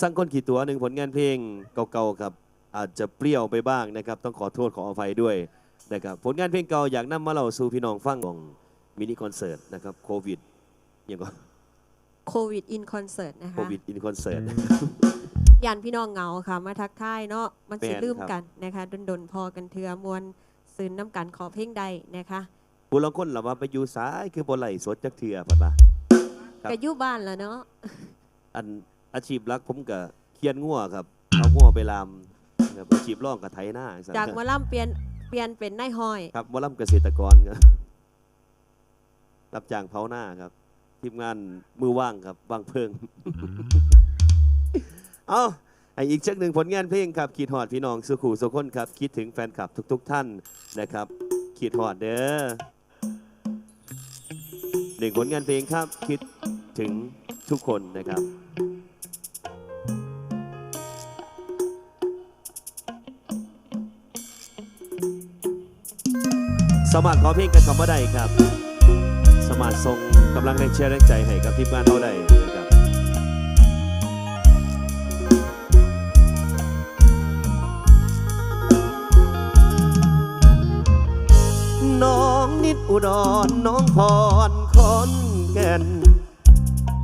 สังคนขี่ตัวหนึ่งผลงานเพลงเก่าๆครับ อาจจะเปรี้ยวไปบ้างนะครับ ต้องขอโทษขออภัยด้วยนะครับผลงานเพลงเก่าอยากนำมาเล่าสู่พี่น้องฟังของมินิคอนเสิร์ตนะครับโควิดยังก็โควิดอินคอนเสิร์ตนะโคคะวิดอินคอนเสิร์ตยันพี่น้องเหงาค่ะ มาทักทายเนาะมันสิแม่นลืมครับกันนะคะดนดนๆพอกันเถื่อมวลซื้นน้ำกันขอเพลงใดนะคะผู้ลางคนเราว่าไปอยู่ซ้ายคือบนไหลสดจักเถื่อปัดว่าครับก็อยู่บ้านแล้วเนาะอัน อาชีพหลักผมก็เคียนงัวครับเอางัวไปลำครับอาชีพร่องกับไถหน้าจังซี้จากหมาล่ำเปลี่ยนเปลี่ยนเป็นนายห้อย ครับวอลำเกษตรกรครับรับจ้างเผาหน้าครับ ทีมงานมือว่างครับว่างเพิง เอาไออีกเช็คหนึ่งผลงานเพลงครับ ขีดหอดพี่น้องสุขูสุคนครับ คิดถึงแฟนคลับทุก ๆ ท่านนะครับ ขีดหอดเด้อหนึ่งผลงานเพลงครับ คิดถึงทุกคนนะครับ สมัครขอเพลงกันคำว่าใดครับสมัครส่งกำลังแรงเชียร์แรงใจให้กับทีมงานเท่าใดนะครับน้องนิดอุดรน้องพรคอนแก่น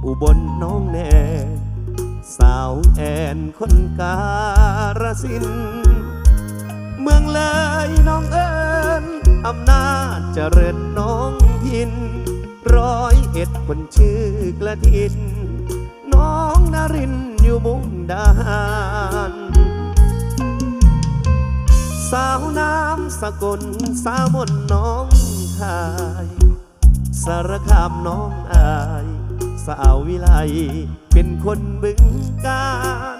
อุบลน้องแน่สาวแอนคนการสินธุ์เมืองเลยน้องเอิญ อำนาจเจริญน้องพิน ร้อยเอ็ดคนชื่อกระทิน น้องนารินอยู่มุกดาหารสาวน้ำสกลสาวมนน้องทาย สารคามน้องอายสาววิไลเป็นคนบึงการ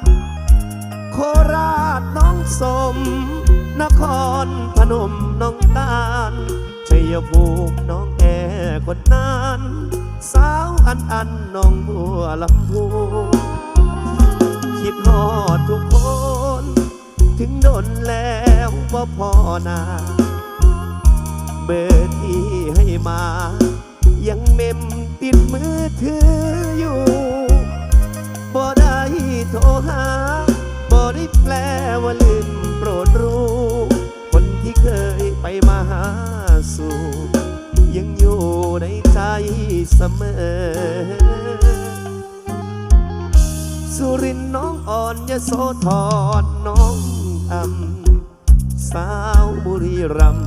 โคราชน้องสม นครพนมน้องตาลชัยภูมิน้องแอคนนั้นสาวอันอันน้องบัวลำพูคิดฮอดทุกคน ถึงโดนแล้วว่าพอนาเบอร์ที่ให้มา ยังเมมติดมือถืออยู่บ่ได้โทรหา แปลว่าลืมโปรดรู้ คนที่เคยไปมาหาสู่ยังอยู่ในใจเสมอสุรินทร์น้องอ่อนยะโสธรน้องอำสาวบุรีรัม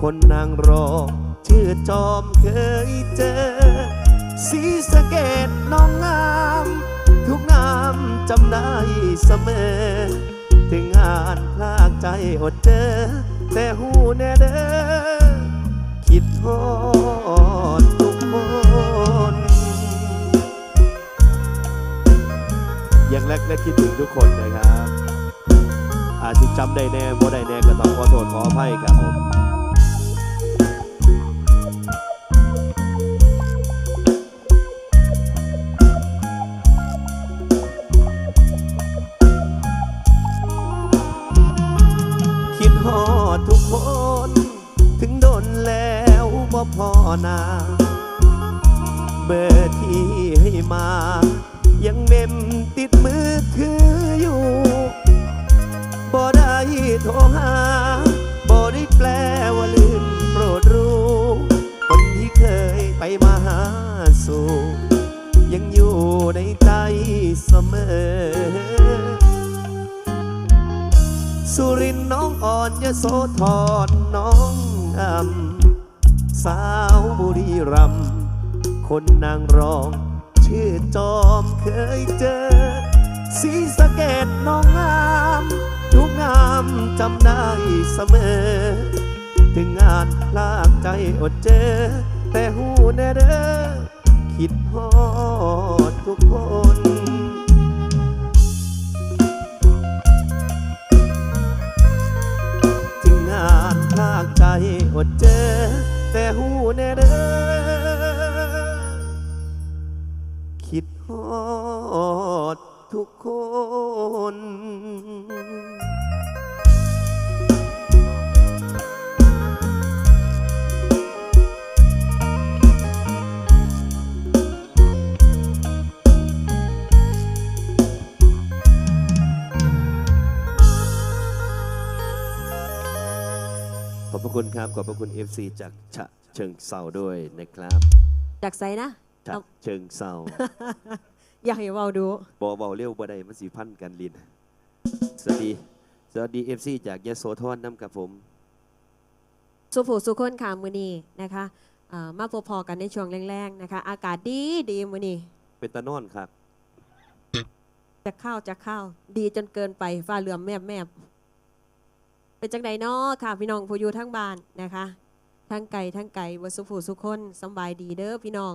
คนนางรองชื่อจอมเคยเจอสีสะเกตน้องงาม ทุกงามจำได้เสมอ ถึงงานพลากใจอดเจอ แต่หูแน่เด้อคิดฮอดทุกคนอย่างแรกและคิดถึงทุกคนนะครับ อาจจะจำได้แน่บ่ได้แน่ก็ต้องขอโทษขออภัยครับผม นา เบอร์ที่ให้มา ยังเมมติดมือถืออยู่ บ่ได้โทรหา บ่ได้แปลว่าลืมโปรดรู้ คนที่เคยไปมาหาสู่ยังอยู่ในใจเสมอ สุรินทร์น้องอ่อนยโสธรน้องอำ สาวบุรีรัมคนนางรอง ชื่อจอมเคยเจอ สีสะเกตน้องงามทุกงามจำได้เสมอ ถึงงานลากใจอดเจอ แต่หูแน่เด้อคิดฮอดทุกคนถึงงานลากใจอดเจอ แต่หูแน่เด้อคิดฮอดทุกคน พระคุณครับ ขอบพระคุณ FC จากฉะเชิงเซาด้วยนะครับจากไซนะฉะเชิงเซาอยากให้เว้าดูบอเบาเร็วบ่ได้มันสีพันกันลินสวัสดีสวัสดี FC จากยโสธรน้ำกับผมสุผูสุคนค่ะมือนี้นะคะเอ่อมาพบพอกันในช่วงแรงๆนะคะ อากาศดีดีมือนี้เป็นตะนอนครับจะเข้าจะเข้าดีจนเกินไปฟ้าเหลื่อมแมบแมบ เป็นจังไดเนาะค่ะ พี่น้องผู้อยู่ทั้งบ้านนะคะทั้งไก่ทั้งไก่วัสุผูสุคนสำบายดีเด้อพี่น้อง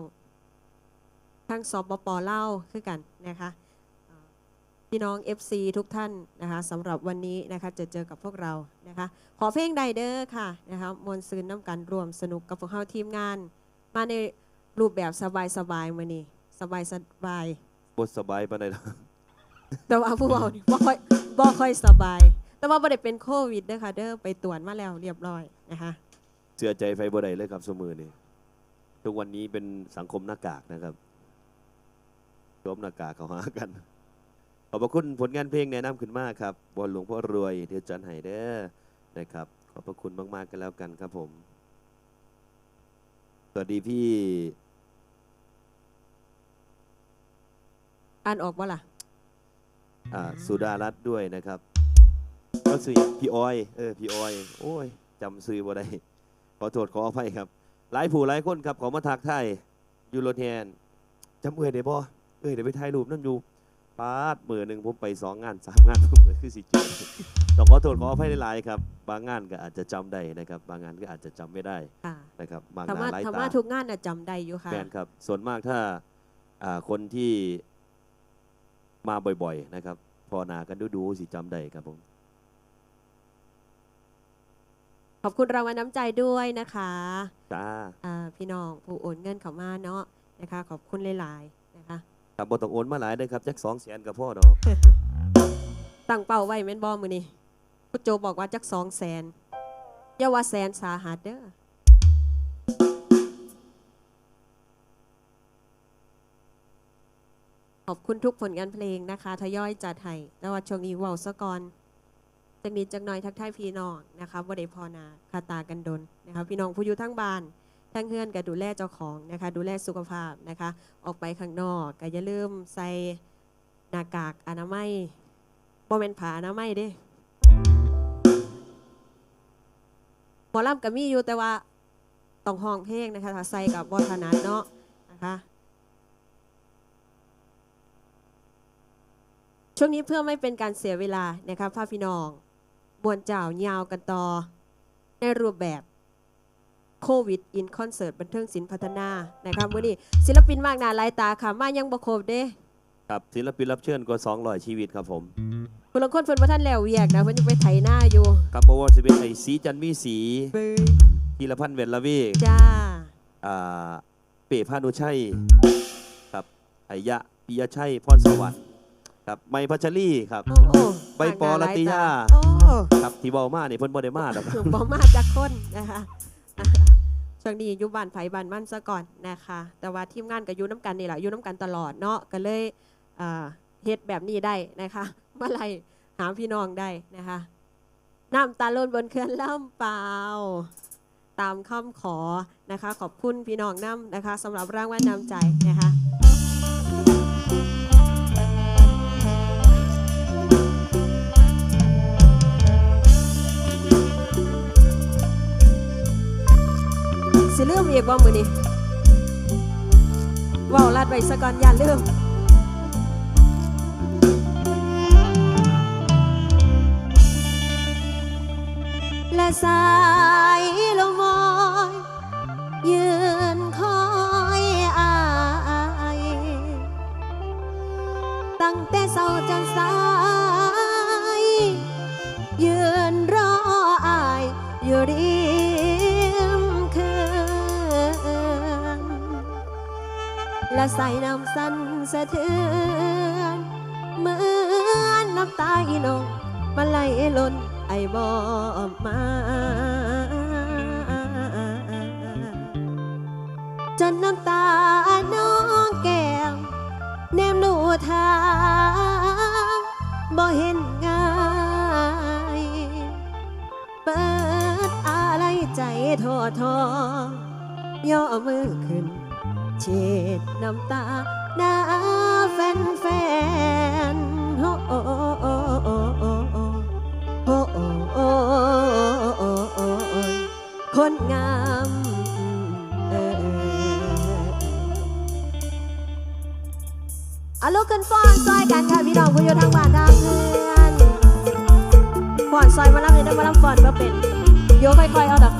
ทั้งสปปเล่าวคือกันนะคะเอ่อพี่น้อง FC ทุกท่านนะคะสำหรับวันนี้นะคะจะเจอกับพวกเรานะคะ ขอเพลงใดเด้อค่ะนะคะมวลซืนน้ำกันรวมสนุกกับพวกเราทีมงาน มาในรูปแบบสบายๆมานี่สบายสบายๆบทสบายปานใดล่ะแต่ว่าผู้เบานี่บ่ค่อยบ่ค่อยสบาย แต่ว่าบ่ได้เป็นโควิดเด้อค่ะเด้อไปตรวจมาแล้วเรียบร้อยนะคะเชื่อใจไฟบ่ได้เลยครับสมือนี่ทุกวันนี้เป็นสังคมหน้ากากนะครับสวมหน้ากากเขาหากัน ขอบพระคุณผลงานเพลงแนะนำขึ้นมากครับบอลหลวงพ่อรวยเดี๋ยวจันไห้เด้อนะครับ ขอบพระคุณมากๆกันแล้วกันครับผม สวัสดีพี่ อ่านออกบ่ล่ะ อ่าสุดารัตน์ด้วยนะครับ ก็ซื้อพี่ออย เออพี่ออย โอ้ยจำซื้อบ่ได้ขอโทษขออภัยครับ หลายผู้หลายคนครับขอมาทักทายอยูโรแทนจำเอ่ยได้บ่เอ้ยเดี๋ยวไปถ่ายรูปนั่นอยู่ปาดมือหนึ่งผมไปสองงานสามงานผมเลยคือสิจุดต้องขอโทษขออภัยหลายๆครับ บางงานก็อาจจะจำได้นะครับ บางงานก็อาจจะจำไม่ได้ค่ะนะครับบางธรรงานมะหลายธรรตามะทุกงานน่ะจำได้อยู่ค่ะ แมนครับ ส่วนมากถ้าอ่าคนที่มาบ่อยๆนะครับ พอหนากันดูๆสิจำได้ครับผม ขอบคุณรางวัลน้ำใจด้วยนะคะจ้าอ่าพี่น้องผู้โอนเงินเข้ามาเนาะนะคะ ขอบคุณหลายๆนะคะครับบ่ต้องโอนมาหลายเด้อครับจักสองแสนกับพ่อดอกตั้งเป้าไว้แม่นบ่มื้อนี้ผู้โจบอกว่าจัก200,000อย่าว่าแสนสาหัสเด้อขอบคุณทุกผลงานเพลงนะคะ ทยอยจัดให้แต่ว่าช่วงนี้เว้าซะก่อน จักนิดจักหน่อยทักทายพี่น้องนะคะบ่ได้พอนาคาตากันดนนะคะพี่น้องผู้อยู่ทั้งบ้านทั้งเฮือนก็ดูแลเจ้าของนะคะดูแลสุขภาพนะคะออกไปข้างนอกก็อย่าลืมใส่หน้ากากอนามัยบ่แม่นผ้าอนามัยเด้หมอลำก็มีอยู่แต่ว่าต้องห้องเพลงนะคะถ้าใส่กับบอถนัดเนาะนะคะช่วงนี้เพื่อไม่เป็นการเสียเวลานะคะพ่อพี่น้อง มวนเจ้ายาวกันต่อ ในรูปแบบโควิดอินคอนเสิร์ตบันเทิงศิลป์พัฒนานะคะมื้อนี้ศิลปินมากหน้าหลายตาค่ะ มายังบ่ครบเด้ครับศิลปินรับเชิญกว่า200 ชีวิตครับผมคนละคนเพิ่นบ่ทันแล้วเวียกนะเพิ่นยังไปไถหน้าอยู่ครับบ่ว่าสิเป็นไอ้สีจันทร์มีสีเบยธีรพันธ์เวทละเวกจ้าอ่าเป๋พานุชัยครับไอยะปิยชัยพรสวรรค์ครับไมพัชรีครับโอ้โอ้ใบปอมกหน้รัตยาโอ้ ครับที่เว้ามานี่เพิ่นบ่ได้มาดอกครับบ่มาจากคนนะคะช่วงนี้อยู่บ้านไผบ้านมั่นซะก่อนนะคะ แต่ว่าทีมงานก็อยู่น้ำกันนี่แหละอยู่น้ำกันตลอดเนาะก็เลยเฮ็ดแบบนี้ได้นะคะเมื่อไรหาพี่น้องได้นะคะน้ำตาล้นบนเขื่อนลำเปล่าตามคำขอนะคะ ขอบคุณพี่น้องน้ำนะคะสำหรับรางวัลนำใจนะคะ สิลืมอีกว่ามือนี้ว่าลัดไว้สะก่อนอย่าลืมและสายลมมอยยืน สายน้ำสั้นสะเทือนเหมือนน้ำตาอีนองมาไหลล้นไอบอมมาจนน้ำตาน้องแก้มแนมหนูทางบ่เห็นง่ายเปิดอะไรใจทอทอย่อมือขึ้น เช็ดน้ำตาหน้าแฟนแฟนโอ้โอ้โอ้โอ้โอ้โอ้โอ้โอ้โอ้โอ้คนงามเอออาลูกกันฟ้อนซอยกันค่ะพี่น้องผู้โยทางบ้านทางเพื่อนฟ้อนซอยมาลับเลยนะมาลับฟ้อนมาเป็นโยค่อยๆเอาดอก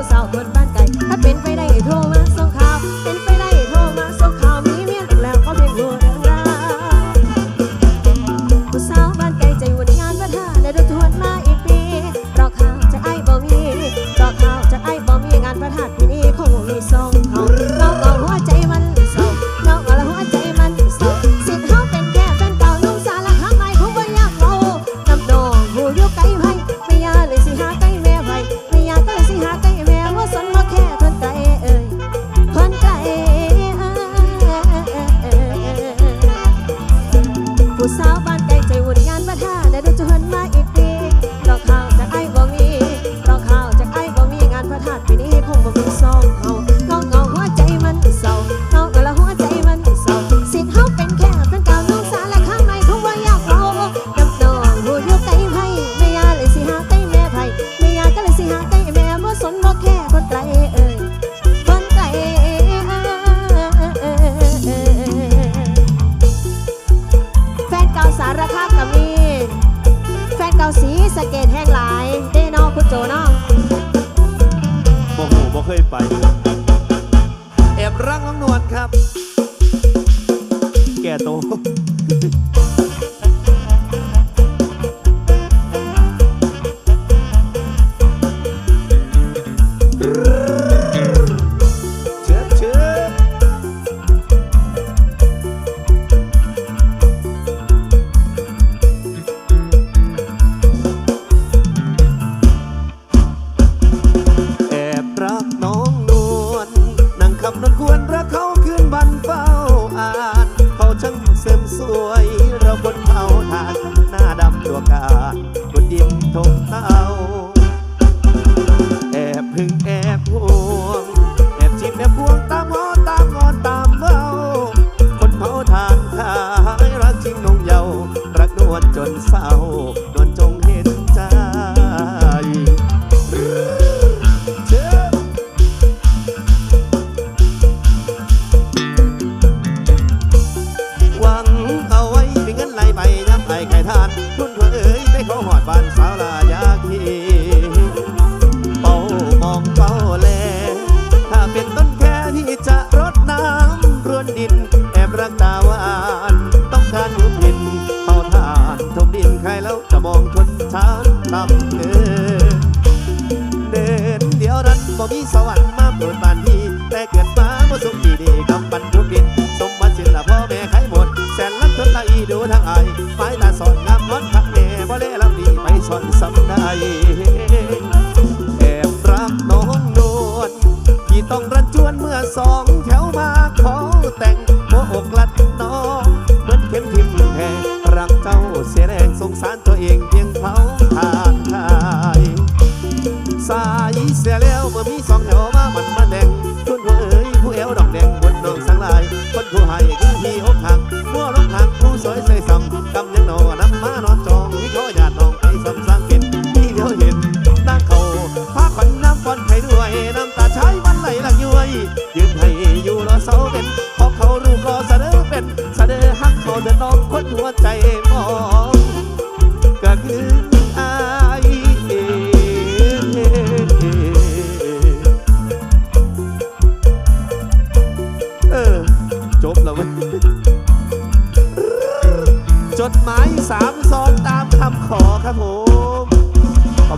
was all goodbye. วดครับ แก่โต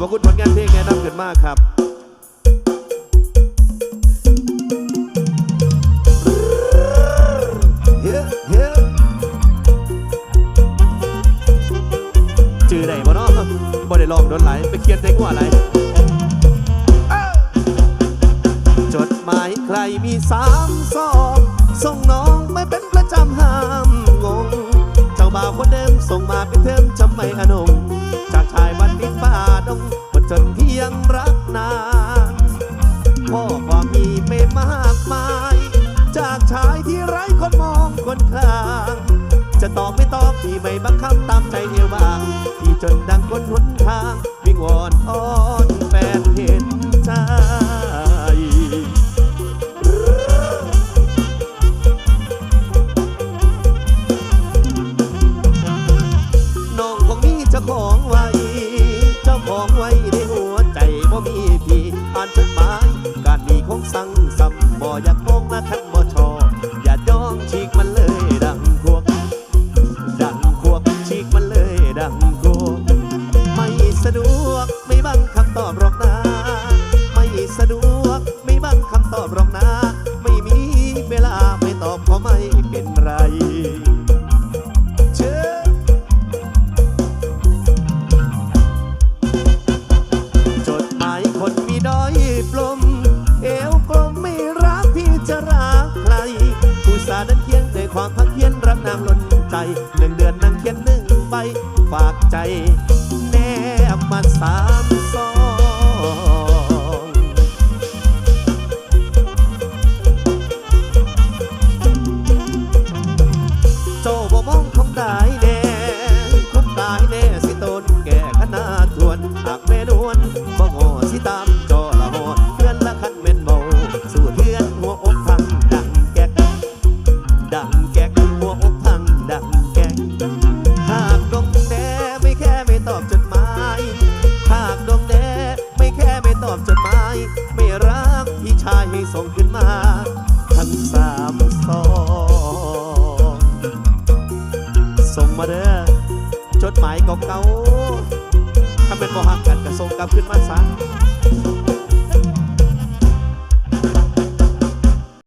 พระคุณผลงานเพลงแนะนำกันมากครับเจือไหนบ่เนาะบ่ได้ลองโดนไหลไปเคียนเต็กว่าไรจดหมายใครมีสามสองส่งน้องไม่เป็นประจำห้ามงงเจ้าบ่าวคนเดิมส่งมาเป็นเทอมจำไม่อนง คนกลาง จะตอบไม่ตอบพี่ไม่บังคับตามใจ Brokna